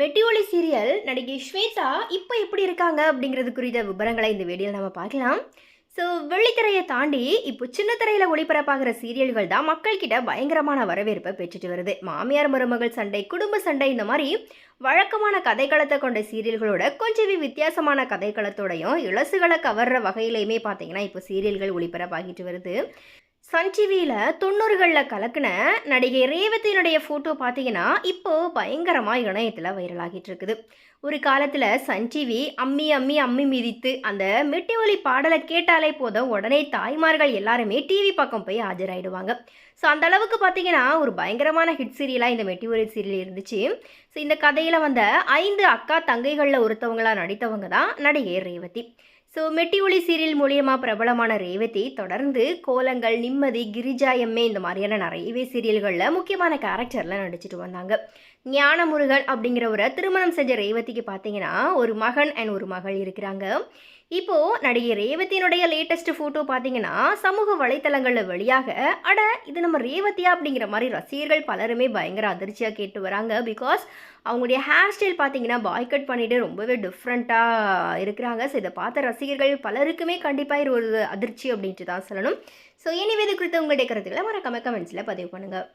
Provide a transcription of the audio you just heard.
மெட்டியோலி serial நடிகை ஸ்வேதா இப்போ எப்படி இருக்காங்க அப்படிங்கிறது குறித்த விவரங்களை இந்த வீடியோவில் நம்ம பார்க்கலாம். ஸோ வெள்ளித்திரையை தாண்டி இப்போ சின்ன திரையில் ஒளிபரப்பாகிற சீரியல்கள் தான் மக்கள்கிட்ட பயங்கரமான வரவேற்பை பெற்றுட்டு வருது. மாமியார் மருமகள் சண்டை குடும்ப சண்டை இந்த மாதிரி வழக்கமான கதைக்களத்தை கொண்ட சீரியல்களோட கொஞ்சம் வித்தியாசமான கதைக்களத்தோடையும் இலசுகளை கவர்ற வகையிலையுமே பார்த்தீங்கன்னா இப்போ சீரியல்கள் ஒளிபரப்பாகிட்டு வருது. சன் டிவியில் தொண்ணூறுகளில் கலக்கின நடிகை ரேவதியினுடைய ஃபோட்டோ பார்த்தீங்கன்னா இப்போது பயங்கரமாக இணையத்தில் வைரலாகிட்டு இருக்குது. ஒரு காலத்தில் சன் டிவி அம்மி அம்மி அம்மி மிதித்து அந்த மெட்டி ஒலி பாடலை கேட்டாலே போதும் உடனே தாய்மார்கள் எல்லாருமே டிவி பக்கம் போய் ஆஜராயிடுவாங்க. ஸோ அந்த அளவுக்கு பார்த்தீங்கன்னா ஒரு பயங்கரமான ஹிட் சீரியலாக இந்த மெட்டி ஒலி சீரியல் இருந்துச்சு. ஸோ இந்த கதையில் வந்த ஐந்து அக்கா தங்கைகளில் ஒருத்தவங்களாக நடித்தவங்க தான் நடிகை ரேவதி. ஸோ மெட்டி ஒளி சீரியல் மூலியமாக பிரபலமான ரேவதி தொடர்ந்து கோலங்கள் நிம்மதி கிரிஜா எம்ஏ இந்த மாதிரியான நிறையவே சீரியல்களில் முக்கியமான கேரக்டரில் நடிச்சிட்டு வந்தாங்க. ஞானமுருகன் அப்படிங்கிறவரை திருமணம் செஞ்ச ரேவதிக்கு பார்த்தீங்கன்னா ஒரு மகன் அண்ட் ஒரு மகள் இருக்கிறாங்க. இப்போது நடிகை ரேவதியினுடைய லேட்டஸ்ட் ஃபோட்டோ பார்த்தீங்கன்னா சமூக வலைத்தளங்களில் வெளியாக அட இது நம்ம ரேவதியா அப்படிங்கிற மாதிரி ரசிகர்கள் பலருமே பயங்கர அதிர்ச்சியாக கேட்டு வராங்க. பிகாஸ் அவங்களுடைய ஹேர் ஸ்டைல் பார்த்தீங்கன்னா பாய் கட் பண்ணிட்டு ரொம்பவே டிஃப்ரெண்ட்டாக இருக்கிறாங்க. ஸோ இதை பார்த்த ரசிகர்கள் பலருக்குமே கண்டிப்பாக இது ஒரு அதிர்ச்சி அப்படின்ட்டு தான் சொல்லணும். ஸோ எனிவே இது குறித்து உங்களுடைய கருத்துக்களை மறக்காம கமெண்ட்ஸில் பதிவு பண்ணுங்கள்